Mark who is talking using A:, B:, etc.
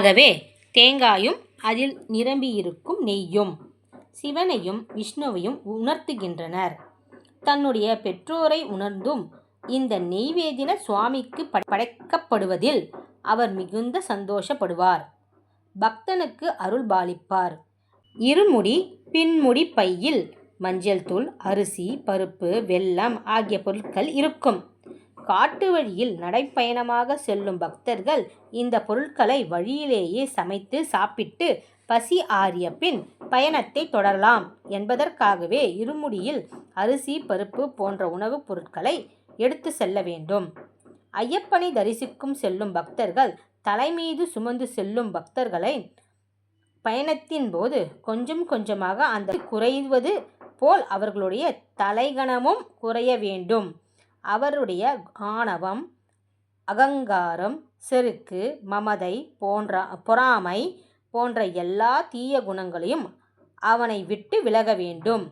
A: ஆகவே தேங்காயும் அதில் நிரம்பியிருக்கும் நெய்யும் சிவனையும் விஷ்ணுவையும் உணர்த்துகின்றனர். தன்னுடைய பெற்றோரை உணர்ந்தும் இந்த நெய்வேதின சுவாமிக்கு படைக்கப்படுவதில் அவர் மிகுந்த சந்தோஷப்படுவார். பக்தனுக்கு அருள் பாலிப்பார். இருமுடி பின்முடி பையில் மஞ்சள் தூள் அரிசி பருப்பு வெல்லம் ஆகிய பொருட்கள் இருக்கும். காட்டு வழியில் நடைப்பயணமாக செல்லும் பக்தர்கள் இந்த பொருட்களை வழியிலேயே சமைத்து சாப்பிட்டு பசி ஆறிய பின் பயணத்தை தொடரலாம் என்பதற்காகவே இருமுடியில் அரிசி பருப்பு போன்ற உணவுப் பொருட்களை எடுத்து செல்ல வேண்டும். ஐயப்பனை தரிசிக்கும் செல்லும் பக்தர்கள் தலைமீது சுமந்து செல்லும் பக்தர்களை பயணத்தின் போது கொஞ்சம் கொஞ்சமாக அந்த குறைவது போல் அவர்களுடைய தலைகணமும் குறைய வேண்டும். அவருடைய ஆணவம் அகங்காரம் செருக்கு மமதை போன்ற பொறாமை போன்ற எல்லா தீய குணங்களையும் அவனை விட்டு விலக வேண்டும்.